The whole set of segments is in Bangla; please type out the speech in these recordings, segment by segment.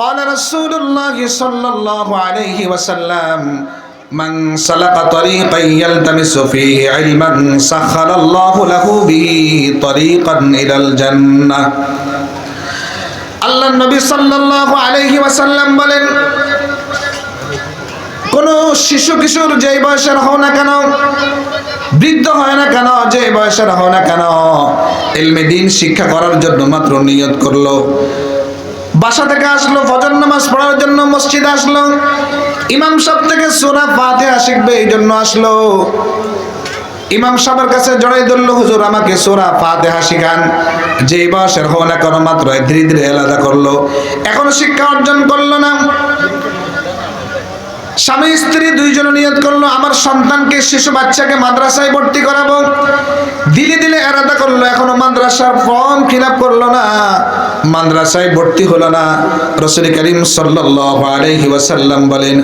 قال رسول الله صلى الله عليه وسلم من سلك طريقا يلتمس فيه علما سخر الله له به طريقا إلى الجنة আল্লাহ নবী সাল্লাল্লাহু আলাইহি ওয়াসাল্লাম বলেন কোন শিশু কিশোর যেই বয়সের হও না কেন বৃদ্ধ হয় না কেন যে বয়সের হও না কেন এলমে দিন শিক্ষা করার জন্য মাত্র নিয়ত করলো বাসা থেকে আসলো, ফজর নামাজ পড়ার জন্য মসজিদ আসলো। ইমাম সব থেকে সোনা পাতে শিখবে এই জন্য আসলো। ইমাম সাহেবের কাছে জড়াই ধরলো, হুজুর, আমাকে সোরা পা দেহা শিখান। যে বয়সের হওয়া না কোনো, মাত্র ধীরে ধীরে আলাদা করল। এখনও শিক্ষা অর্জন করল না। স্বামী, স্ত্রী দুইজন নিয়ত করল, আমার সন্তানকে, শিশু বাচ্চাকে মাদ্রাসায় ভর্তি করাবো। দিলে দিলে এরাদা করল, এখনও মাদ্রাসার ফর্ম ফিল করল না, মাদ্রাসায় ভর্তি হলো না। রসুল করিম আলাইহি বলেন,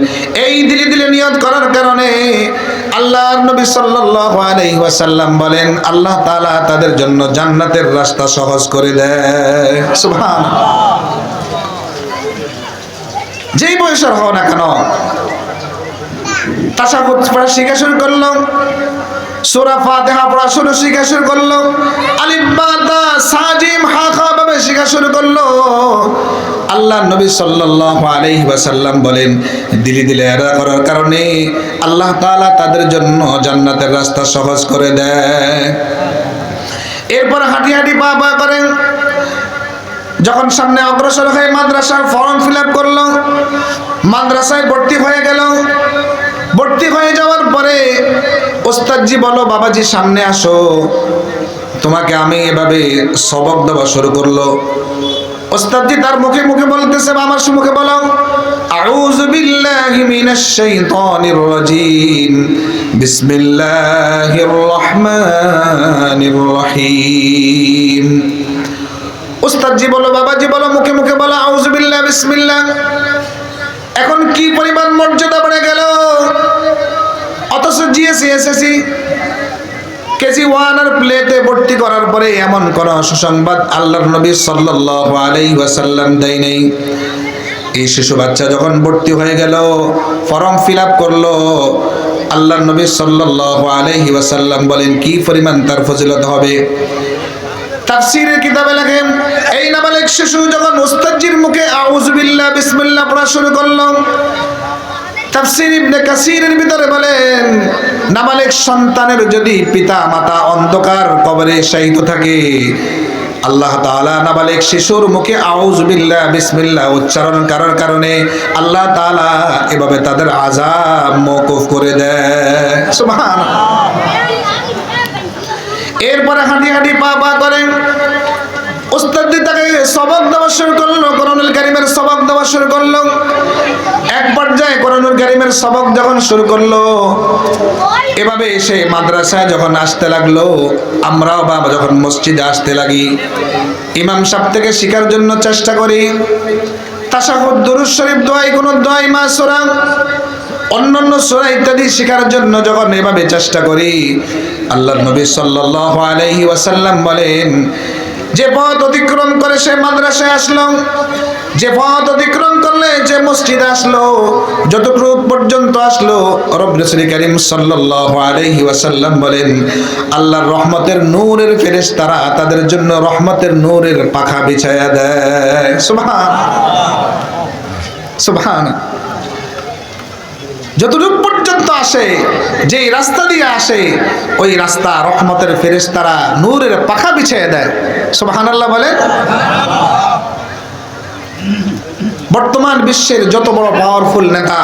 এই দিলে দিলে নিয়ত করার কারণে আল্লাহর নবী আলাইহি ওয়াসাল্লাম বলেন, আল্লাহ তাআলা তাদের জন্য জান্নাতের রাস্তা সহজ করে দেয়। যেই বয়সের হও না কেন তাসাহুদ পড়া শিখা শুরু করল সূরা ফাতিহা পড়া শুরু শিখা শুরু করল আলিফ তা সাজিম হা, খা ভাবে শিখা শুরু করল। আল্লাহ নবী সাল্লাল্লাহু আলাইহি ওয়াসাল্লাম বলেন, দিলি, দিলে এরা করার কারণে আল্লাহ তাআলা তাদের জন্য জান্নাতের রাস্তা সহজ করে দেয়। এরপর হাঁটি হাঁটি, পা পা করেন। যখন সামনে অগ্রসর হয়ে মাদ্রাসার ফর্ম ফিল আপ করল, মাদ্রাসায় ভর্তি হয়ে গেল। ভর্তি হয়ে যাওয়ার পরে, ওস্তাদজি বলো, বাবাজি সামনে আসো। তোমাকে আমি এভাবে সবক দেওয়া শুরু করল। ওস্তাদজি তার মুখে মুখে বলতেছে আমার মুখে বলো আউযু বিল্লাহি মিনাশ শাইতানির রাজিম। বিসমিল্লাহির রহমানির রহিম। উস্তাদজি বলো, বাবাজি বলো, মুখে মুখে বলো আউজুবিল্লাহ বিসমিল্লাহ। এখন কি পরিমাণ মর্যাদা বেড়ে গেল? অথচ জিএসসি এসএসসি কেজি ওয়ান আর প্লেতে ভর্তি করার পরে এমন কোন সুসংবাদ আল্লাহর নবী সাল্লাল্লাহু ওয়াসাল্লাম দেয় নেই। এই শিশু বাচ্চা যখন ভর্তি হয়ে গেল, ফর্ম ফিল আপ করল, আল্লাহর নবী সাল্লাল্লাহু আলাইহি ওয়াসাল্লাম বলেন, কি পরিমাণ তার ফজিলত হবে? তাফসীরের কিতাবে লেখে, এই নাবালিক শিশু যখন উস্তাদজির মুখে আউযু বিল্লাহ, বিসমিল্লাহ পড়া শুরু করল। তাফসীর ইবনে কাসিরের ভিতরে বলেন, নাবালিক সন্তানের যদি পিতা মাতা অন্ধকার কবরে শায়িত থাকে, আল্লাহ তাআলা নাবালিক শিশুর মুখে আউযু বিল্লাহ, বিসমিল্লাহ উচ্চারণ করার কারণে আল্লাহ তাআলা এভাবে তাদের আযাব মওকুফ করে দেয়। সুবহানাল্লাহ। এরপরে হাঁটি হাঁটি পা পা করে। উস্তাদি তাকে সবক দেওয়া শুরু করল করণুল কারিমের সবক দেওয়া শুরু করল। এক পর্যায়ে করণুল কারিমের সবক যখন শুরু করল, এভাবে এসে মাদ্রাসায় যখন আসতে লাগল, আমরাও বা যখন মসজিদে আসতে লাগি, ইমাম সাহেব থেকে শেখার জন্য চেষ্টা করি। তাসাহুদ দুরুদ শরীফ দোয়াই কোন দোয়াই মা সোরা অন্যান্য সোরা ইত্যাদি শেখার জন্য যখন এভাবে চেষ্টা করি আল্লাহ নবী আলাইহি ওয়াসাল্লাম বলেন, যে পথ অতিক্রম করে সে মাদ্রাসায় আসলো, যে পথ অতিক্রম করলে যে মসজিদ আসলো, যতটুকু পর্যন্ত আসলো রব্বুল করিম আলাইহি ওয়াসাল্লাম বলেন, আল্লাহর রহমতের নূরের ফেরেস তারা তাদের জন্য রহমতের নূরের পাখা বিছায়া দেয়। সুবহান সুবহান। যতটুকু পর্যন্ত আসে যে রাস্তা দিয়ে আসে, ওই রাস্তা রহমতের ফেরেস তারা নূরের পাখা বিছিয়ে দেয়। সুবহানাল্লাহ বলে বর্তমান বিশ্বের যত বড় পাওয়ারফুল নেতা,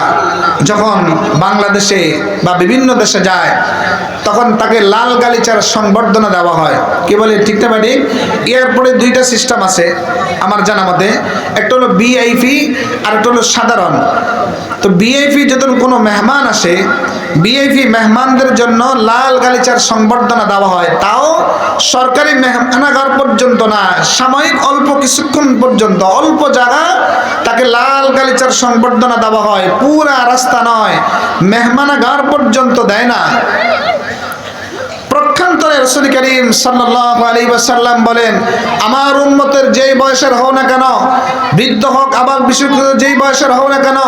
যখন বাংলাদেশে বা বিভিন্ন দেশে যায় তখন তাকে লাল গালিচার সংবর্ধনা দেওয়া হয়। কি বলে? ঠিক না ম্যাডি এরপরে দুইটা সিস্টেম আছে আমার জানা মতে। একটা হলো বিআইপি আর একটা হলো সাধারণ। তো বিআইপি যখন কোনো মেহমান আসে বিআইপি মেহমানদের জন্য লাল গালিচার সংবর্ধনা দেওয়া হয়। তাও সরকারি মেহমানাগার পর্যন্ত না, সাময়িক অল্প কিছুক্ষণ পর্যন্ত। অল্প জায়গা তাকে লাল গালিচার সংবর্ধনা দেওয়া হয়। পুরা রাস্তা নয়, মেহমানাগার পর্যন্ত দেয় না। প্রখ্যাত রসুল করিম সাল্লাল্লাহু আলাইহি ওয়াসাল্লাম বলেন, আমার উম্মতের যেই বয়সের হও না কেন, বৃদ্ধ হোক আবার বিশেষ যেই বয়সের হও না কেন,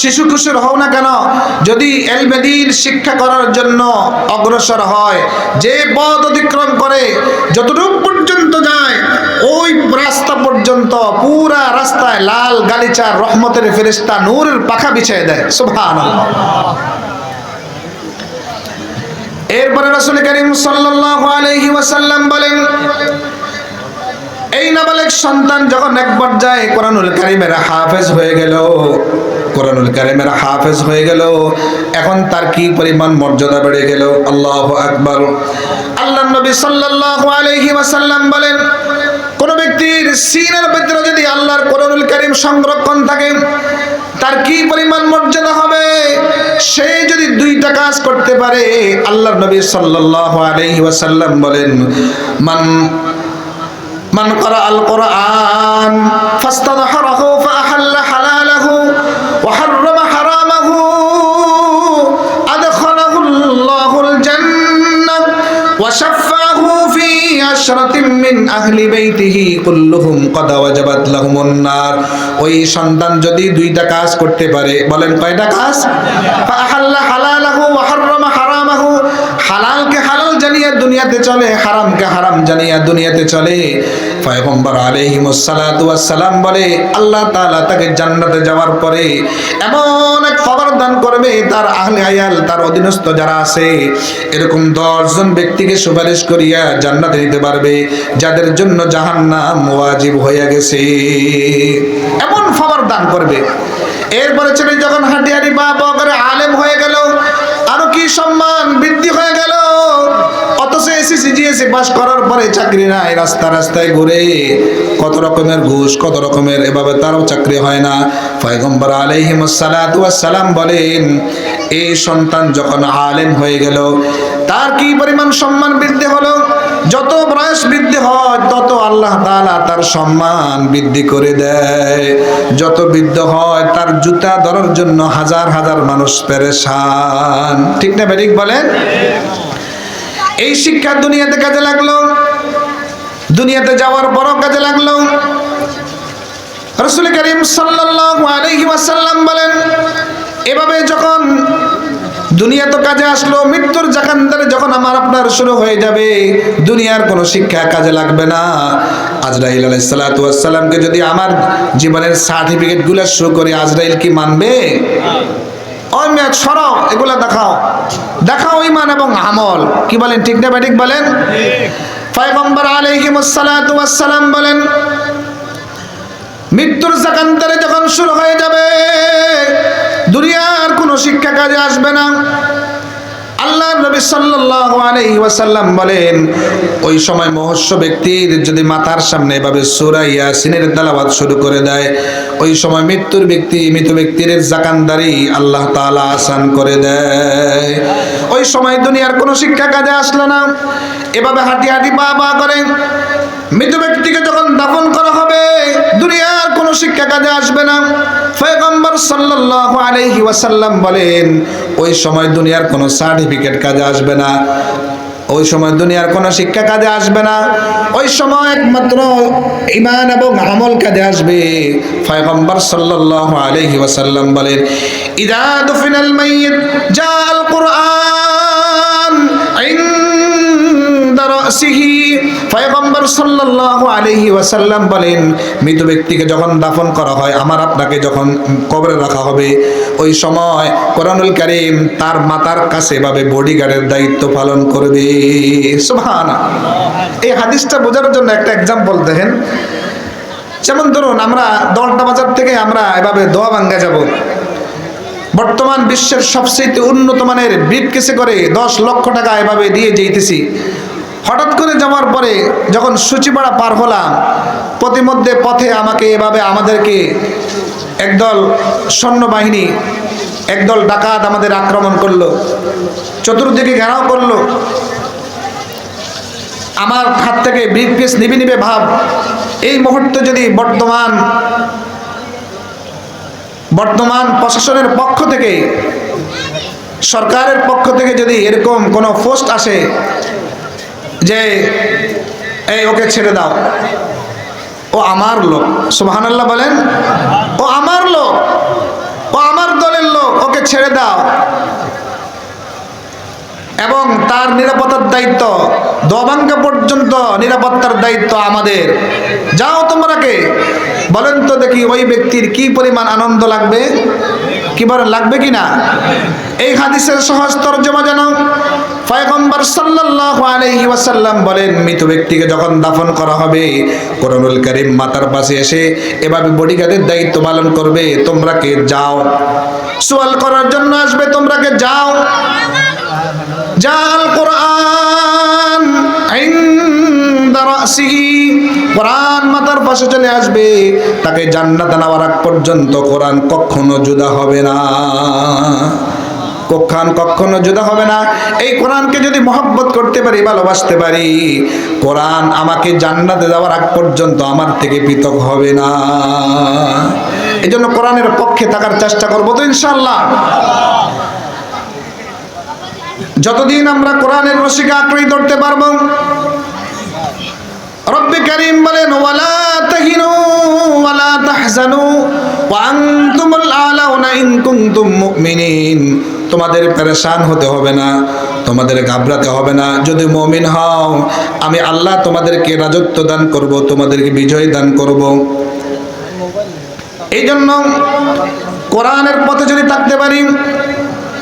শিশু কিশোর হও না কেন, যদি এলমেদিন শিক্ষা করার জন্য অগ্রসর হয়, যে পথ অতিক্রম করে, যতটুকু পর্যন্ত যায়, ওই রাস্তা পর্যন্ত পুরা রাস্তায় লাল গালিচার রহমতের ফেরিস্তা নূরের পাখা বিছিয়ে দেয়। সুবহানাল্লাহ। এরপরে রসুল করিম আলাইহি ওয়াসাল্লাম বলেন, এই নাবালেক সন্তান যখন এক পর্যায়ে কোরআনুল কারিমের হাফেজ হয়ে গেল, কোরআনুল কারিমের হাফেজ হয়ে গেল, এখন তার কি পরিমাণ মর্যাদা বেড়ে গেল? আল্লাহ আকবর। আল্লাহ নবী সাল্লাল্লাহু আলাইহি ওয়াসাল্লাম বলেন ব্যক্তির সিনের ভিতরে যদি আল্লাহর করুনুল করিম সংরক্ষণ থাকে, তার কি পরিমাণ মর্যাদা হবে? সে যদি দুইটা কাজ করতে পারে আল্লাহ নবী সাল্লাসাল্লাম বলেন, মান মান করা আল কোরআন ফাস্তাদহার আশরাতিম মিন আহলি বাইতিহি কুল্লুহুম কদ ওই সন্তান যদি দুইটা কাজ করতে পারে বলেন কয়টা কাজ ফাহাল্লা দুনিয়াতে চলে, হারামকে হারাম জানিয়ে দুনিয়াতে চলে। পয়গম্বর আলাইহিমুস সালাতু ওয়াস সালাম বলে, আল্লাহ তাআলা তাকে জান্নাতে যাওয়ার পরে এমন এক খবর দান করবে, তার আহলে আয়াল, তার অধীনস্থ যারা আছে, এরকম দশজন ব্যক্তিকে সুপারিশ করিয়া জান্নাতে নিতে পারবে, যাদের জন্য জাহান্নাম ওয়াজিব হয়ে গেছে। এমন খবর দান করবে। এরপরে ছেলে যখন হাঁটি হাঁটি পা পা করে আলেম হয়ে গেল, আরও কি সম্মান, বৃদ্ধি হয়ে জিএসসি পাস করার পরে চাকরি নাই রাস্তা রাস্তায় ঘুরে। কত রকমের ঘুষ, কত রকমের, এভাবে তারও চাকরি হয় না। পয়গম্বর আলাইহিমুস সালাতু ওয়াস সালাম বলেন, এই সন্তান যখন আলেম হয়ে গেল, তার কি পরিমাণ সম্মান বৃদ্ধি হলো? যত বয়স বৃদ্ধি হয়, তত আল্লাহ তালা তার সম্মান বৃদ্ধি করে দেয়। যত বৃদ্ধ হয়, তার জুতা ধরার জন্য হাজার হাজার মানুষ পেরেশান। ঠিক না বেরিক বলেন? এই শিক্ষা দুনিয়াতে কাজে লাগল। দুনিয়াতে যাওয়ার পরও কাজে লাগল। রসুল করিম ওয়াসাল্লাম বলেন, এভাবে যখন দুনিয়া তো কাজে আসলো, মৃত্যুর জাকান্দারে যখন আমার আপনার শুরু হয়ে যাবে, দুনিয়ার কোনো শিক্ষা কাজে লাগবে না। আজরাইল আলাইহিসসালাতু ওয়াসসালামকে যদি আমার জীবনের সার্টিফিকেটগুলো শো করে আজরাইল কি মানবে? ওই সরাও এগুলো দেখাও। দেখাও ইমান এবং আমল। কি বলেন, ঠিক না ব্যাটিক বলেন? পয়গম্বর ওয়াসসালাম বলেন, মৃত্যুর সাকান্তরে যখন শুরু হয়ে যাবে, দুনিয়ার কোনো শিক্ষা কাজে আসবে না। আল্লাহ নবী সাল্লাল্লাহু আলাইহি ওয়াসাল্লাম বলেন, ওই সময় মহস্য ব্যক্তির যদি মাথার সামনে এভাবে সূরা ইয়াসিনের তেলাওয়াত শুরু করে দেয়, ওই সময় মৃত্যুর ব্যক্তি, মৃত ব্যক্তির জাকানদারি আল্লাহ তাআলা আসান করে দেয়। ওই সময় দুনিয়ার কোনো শিক্ষা কাজে আসলো না। এভাবে হাঁটি হাঁটি পা পা করে মৃত ব্যক্তিকে যখন দাফন করা হবে। দুনিয়ার কোনো শিক্ষা কাজে আসবে না। পয়গম্বর সাল্লাল্লাহু আলাইহি ওয়াসাল্লাম বলেন, ওই সময় দুনিয়ার কোনো সার্টিফিকেট কাজে আসবে না। ওই সময় দুনিয়ার কোনো শিক্ষা কাজে আসবে না। ওই সময় একমাত্র ইমান এবং আমল কাজে আসবে। পয়গম্বর সাল্লাল্লাহু আলাইহি ওয়াসাল্লাম বলেন, ইদা মাইয়িত, জাআল কুরআন রাসিহি পয়গম্বর সাল্লাল্লাহু আলাইহি ওয়াসাল্লাম বলেন, মৃত ব্যক্তিকে যখন দাফন করা হয়, আমার আপনাকে যখন কবরে রাখা হবে, ওই সময় কোরআনুল কারীম তার মাতার কাছে ভাবে বডিগার্ডের দায়িত্ব পালন করবে সুবহানাল্লাহ। এই হাদিসটা বোঝার জন্য একটা এক্সাম্পল দেখেন। যেমন ধরুন, আমরা দলটা বাজার থেকে আমরা এভাবে দোয়া ভাঙ্গা যাব। বর্তমান বিশ্বের সবচেয়ে উন্নত মানের ব্রিফ কেসে করে দশ লক্ষ টাকা এভাবে দিয়ে যেতেছি হঠাৎ করে যাওয়ার পরে যখন সূচিপাড়া পার হলাম, প্রতিমধ্যে পথে আমাকে এভাবে আমাদেরকে একদল সৈন্যবাহিনী, একদল ডাকাত আমাদের আক্রমণ করল। চতুর্দিকে ঘেরাও করল। আমার হাত থেকে ব্রিফ কেস নিবে নিবে ভাব, এই মুহূর্তে যদি বর্তমান বর্তমান প্রশাসনের পক্ষ থেকে, সরকারের পক্ষ থেকে যদি এরকম কোনো পোস্ট আসে যে, এই, ওকে ছেড়ে দাও। ও আমার লোক। সুবহানাল্লাহ বলেন, ও আমার লোক, ও আমার দলের লোক, ওকে ছেড়ে দাও। এবং তার নিরাপত্তার দায়িত্ব দবাঙ্কা পর্যন্ত নিরাপত্তার দায়িত্ব আমাদের। যাও তোমরাকে বলেন তো দেখি ওই ব্যক্তির কি পরিমাণ আনন্দ লাগবে? কি বলেন, লাগবে কি না? এই হাদিসের সহজ তর্জমা যেন পয়গম্বর সাল্লাল্লাহু আলাইহি ওয়াসাল্লাম বলেন, মৃত ব্যক্তিকে যখন দাফন করা হবে, কোরআনুল কারীম মাতার পাশে এসে এভাবে বডিগার্ডের দায়িত্ব পালন করবে, তোমরা কে? যাও। সোয়াল করার জন্য আসবে, তোমরা কে? যাও। জাল কোরআন কোরআন মাথার পাশে চলে আসবে, তাকে জান্নাত নেওয়ার আগ পর্যন্ত কোরআন কখনো জুদা হবে না। কক্ষান কখনো জুদা হবে না। এই কোরআনকে যদি মহব্বত করতে পারি, ভালোবাসতে পারি, কোরআন আমাকে জান্নাতে যাওয়ার আগ পর্যন্ত আমার থেকে পৃথক হবে না। এই জন্য কোরআনের পক্ষে থাকার চেষ্টা করব তো ইনশাল্লাহ যতদিন আমরা কোরআনের রশিকে আঁকড়ে ধরতে পারব, রব্বে করিম বলেন, ওয়ালা তাহিনু, ওয়ালা তাহজানু, ওয়া আনতুমুল আলাউনা ইন কুনতুম মুমিনিন। তোমাদের পেরেশান হতে হবে না, তোমাদের ঘাবড়াতে হবে না। যদি মুমিন হও, আমি আল্লাহ তোমাদেরকে রাজত্ব দান করব, তোমাদেরকে বিজয় দান করব। এই জন্য কোরআনের পথে যদি থাকতে পারি,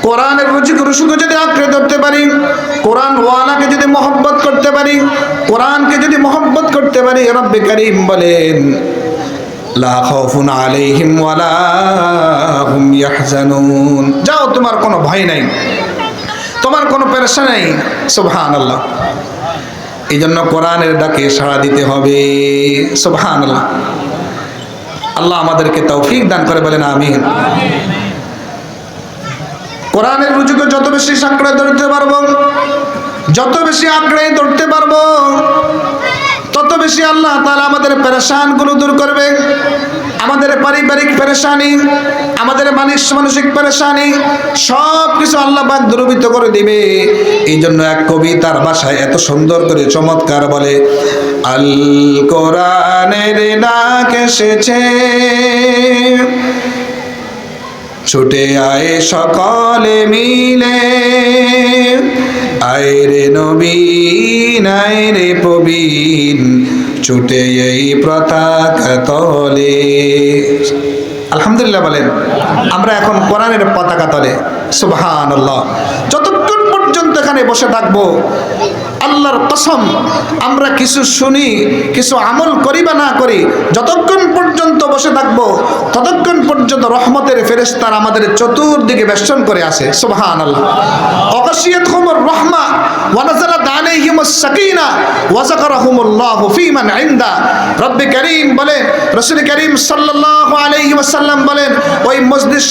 কোরআনের রুচিকে রুসুকে যদি আঁকড়ে ধরতে পারি, কোরআন ওয়ালাকে যদি মহব্বত করতে পারি, কোরআনকে যদি মহব্বত করতে পারি, রব্বে করিম বলেন লা খাউফুন আলাইহিম ওয়ালা হুম ইয়াহজানুন। যাও, তোমার কোনো ভয় নাই। তোমার কোনো পেরেশা নাই। সুবহানাল্লাহ। এই জন্য কোরআনের ডাকে সাড়া দিতে হবে। সুবহানাল্লাহ। আল্লাহ আমাদেরকে তৌফিক দান করে বলেন, আমিন। কোরআনের রুজুকে যত বেশি সাঁকড়ে ধরতে পারব, যত বেশি আঁকড়ে ধরতে পারব তত বেশি আল্লাহ তাআলা আমাদের পেরেশানগুলো দূর করবে। আমাদের পারিবারিক পেরেশানি, আমাদের মানস, মানসিক পেরেশানি সব কিছু আল্লাহ পাক দূরীভূত করে দিবে। এই জন্য এক কবি তার ভাষায় এত সুন্দর করে চমৎকার বলে, আল কোরআনের ডাক এসেছে। ছুটে আয় সকলে মিলে। আয় রে নবীন আয় রে প্রবীণ, ছুটে এই পতাকা তলে। আলহামদুলিল্লাহ বলেন, আমরা এখন কোরআনের পতাকা তলে। সুবহান যতক্ষণ পর্যন্ত এখানে বসে থাকব, আল্লাহর কসম, আমরা কিছু শুনি, কিছু আমল করি বা না করি, যতক্ষণ পর্যন্ত বসে থাকব, ততক্ষণ পর্যন্ত রহমতের ফেরেস্তার আমাদের চতুর্দিকে বেষ্টন করে আসে সুবহান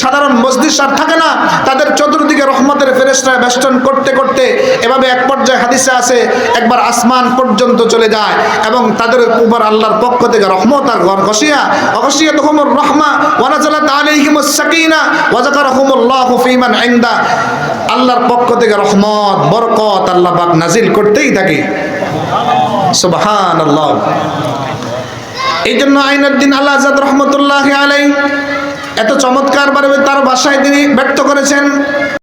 সাধারণ মসজিদ আর থাকে না, তাদের চতুর্দিকে রহমতের ফেরেশতা বেষ্টন করতে করতে এভাবে এক পর্যায়ে হাদিসে আছে, একবার আসমান পর্যন্ত চলে যায় এবং তাদের উপর আল্লাহর পক্ষ থেকে রহমত আর ঘর ঘষিয়া আল্লাহর পক্ষ থেকে রহমত, বরকত আল্লাহ পাক নাজিল করতেই থাকে। সুবহানাল্লাহ। এই জন্য আইনুদ্দিন আল্লাহ আজাদ রহমতুল্লাহ আলাই এত চমৎকার ভাবে তার বাসায় তিনি ব্যক্ত করেছেন।